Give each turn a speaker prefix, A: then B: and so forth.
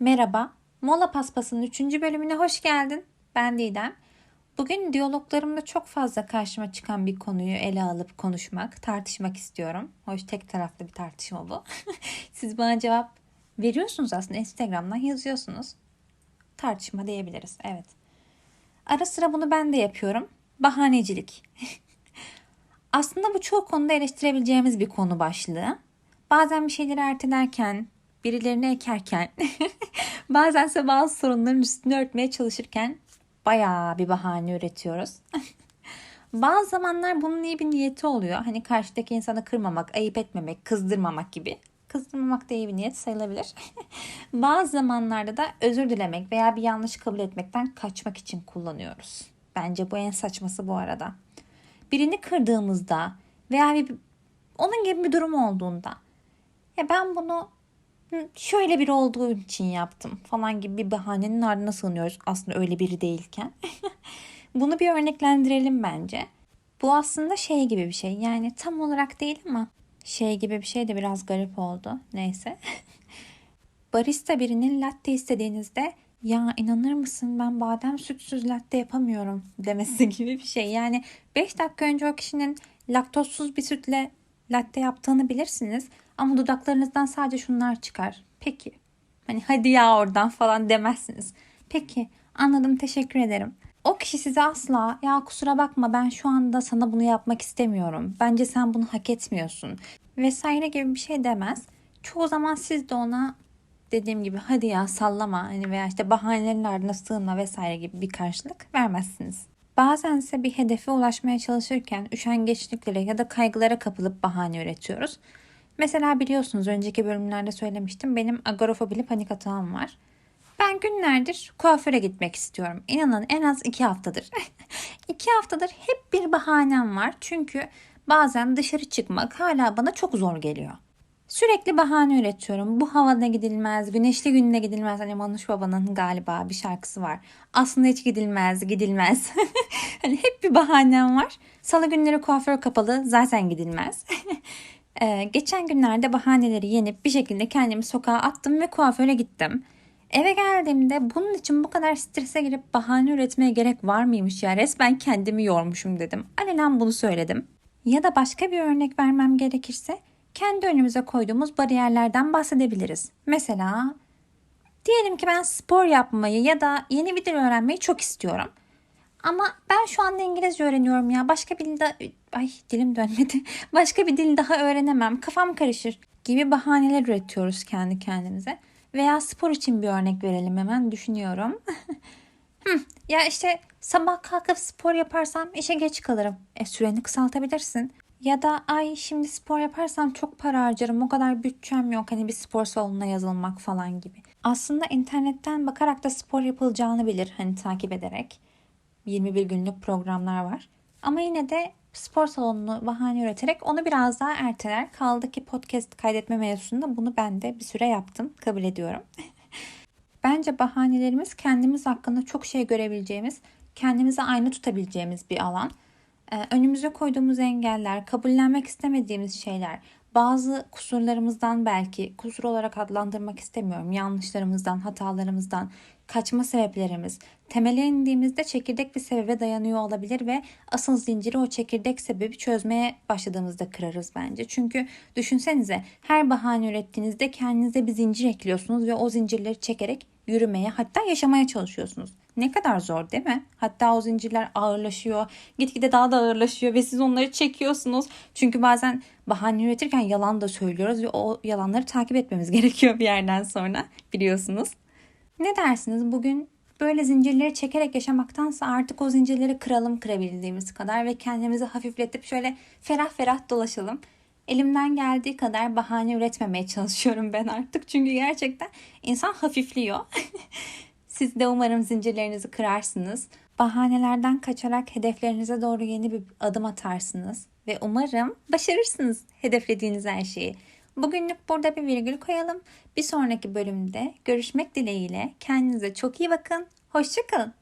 A: Merhaba, Mola Paspas'ın 3. bölümüne hoş geldin. Ben Didem. Bugün diyaloglarımda çok fazla karşıma çıkan bir konuyu ele alıp konuşmak, tartışmak istiyorum. Hoş tek taraflı bir tartışma bu. Siz bana cevap veriyorsunuz aslında Instagram'dan yazıyorsunuz. Tartışma diyebiliriz, evet. Ara sıra bunu ben de yapıyorum. Bahanecilik. aslında bu çoğu konuda eleştirebileceğimiz bir konu başlığı. Bazen bir şeyleri ertelerken, birilerini ekerken, bazense bazı sorunların üstünü örtmeye çalışırken bayağı bir bahane üretiyoruz. bazı zamanlar bunun iyi bir niyeti oluyor. Hani karşıdaki insanı kırmamak, ayıp etmemek, kızdırmamak gibi. Kızdırmamak da iyi bir niyet sayılabilir. bazı zamanlarda da özür dilemek veya bir yanlış kabul etmekten kaçmak için kullanıyoruz. Bence bu en saçması bu arada. Birini kırdığımızda veya bir, onun gibi bir durum olduğunda ya ben bunu şöyle biri olduğu için yaptım falan gibi bir bahanenin ardına sığınıyoruz aslında öyle biri değilken. Bunu bir örneklendirelim bence. Bu aslında şey gibi bir şey. Yani tam olarak değil ama şey gibi bir şey de biraz garip oldu. Neyse. Barista birinin latte istediğinizde ya inanır mısın ben badem sütsüz latte yapamıyorum demesi gibi bir şey. Yani 5 dakika önce o kişinin laktozsuz bir sütle latte yaptığını bilirsiniz. Ama dudaklarınızdan sadece şunlar çıkar. Peki. Hani hadi ya oradan falan demezsiniz. Peki anladım teşekkür ederim. O kişi size asla ya kusura bakma ben şu anda sana bunu yapmak istemiyorum. Bence sen bunu hak etmiyorsun. Vesaire gibi bir şey demez. Çoğu zaman siz de ona dediğim gibi hadi ya sallama hani veya işte bahanelerin ardına sığınma vesaire gibi bir karşılık vermezsiniz. Bazen ise bir hedefe ulaşmaya çalışırken üşengeçliklere ya da kaygılara kapılıp bahane üretiyoruz. Mesela biliyorsunuz önceki bölümlerde söylemiştim benim agorafobili panik atağım var. Ben günlerdir kuaföre gitmek istiyorum. İnanın en az iki haftadır. iki haftadır hep bir bahanem var. Çünkü bazen dışarı çıkmak hala bana çok zor geliyor. Sürekli bahane üretiyorum. Bu havada gidilmez, güneşli günde gidilmez. Hani Manuş Baba'nın galiba bir şarkısı var. Aslında hiç gidilmez, gidilmez. hani hep bir bahanem var. Salı günleri kuaför kapalı, zaten gidilmez. ee, geçen günlerde bahaneleri yenip bir şekilde kendimi sokağa attım ve kuaföre gittim. Eve geldiğimde bunun için bu kadar strese girip bahane üretmeye gerek var mıymış ya resmen kendimi yormuşum dedim. Alenen bunu söyledim. Ya da başka bir örnek vermem gerekirse kendi önümüze koyduğumuz bariyerlerden bahsedebiliriz. Mesela diyelim ki ben spor yapmayı ya da yeni bir dil öğrenmeyi çok istiyorum. Ama ben şu anda İngilizce öğreniyorum ya. Başka bir dil daha... Ay dilim dönmedi. Başka bir dil daha öğrenemem. Kafam karışır gibi bahaneler üretiyoruz kendi kendimize. Veya spor için bir örnek verelim hemen düşünüyorum. ya işte sabah kalkıp spor yaparsam işe geç kalırım. E süreni kısaltabilirsin. Ya da ay şimdi spor yaparsam çok para harcarım o kadar bütçem yok hani bir spor salonuna yazılmak falan gibi. Aslında internetten bakarak da spor yapılacağını bilir hani takip ederek. 21 günlük programlar var. Ama yine de spor salonunu bahane üreterek onu biraz daha erteler. Kaldı ki podcast kaydetme mevzusunda bunu ben de bir süre yaptım. Kabul ediyorum. Bence bahanelerimiz kendimiz hakkında çok şey görebileceğimiz, kendimize aynı tutabileceğimiz bir alan. Ee, önümüze koyduğumuz engeller, kabullenmek istemediğimiz şeyler, bazı kusurlarımızdan belki kusur olarak adlandırmak istemiyorum. Yanlışlarımızdan, hatalarımızdan, kaçma sebeplerimiz. Temele indiğimizde çekirdek bir sebebe dayanıyor olabilir ve asıl zinciri o çekirdek sebebi çözmeye başladığımızda kırarız bence. Çünkü düşünsenize her bahane ürettiğinizde kendinize bir zincir ekliyorsunuz ve o zincirleri çekerek yürümeye hatta yaşamaya çalışıyorsunuz. Ne kadar zor değil mi? Hatta o zincirler ağırlaşıyor. Gitgide daha da ağırlaşıyor ve siz onları çekiyorsunuz. Çünkü bazen bahane üretirken yalan da söylüyoruz ve o yalanları takip etmemiz gerekiyor bir yerden sonra biliyorsunuz. Ne dersiniz bugün böyle zincirleri çekerek yaşamaktansa artık o zincirleri kıralım kırabildiğimiz kadar ve kendimizi hafifletip şöyle ferah ferah dolaşalım. Elimden geldiği kadar bahane üretmemeye çalışıyorum ben artık. Çünkü gerçekten insan hafifliyor. Siz de umarım zincirlerinizi kırarsınız. Bahanelerden kaçarak hedeflerinize doğru yeni bir adım atarsınız. Ve umarım başarırsınız hedeflediğiniz her şeyi. Bugünlük burada bir virgül koyalım. Bir sonraki bölümde görüşmek dileğiyle. Kendinize çok iyi bakın. Hoşçakalın.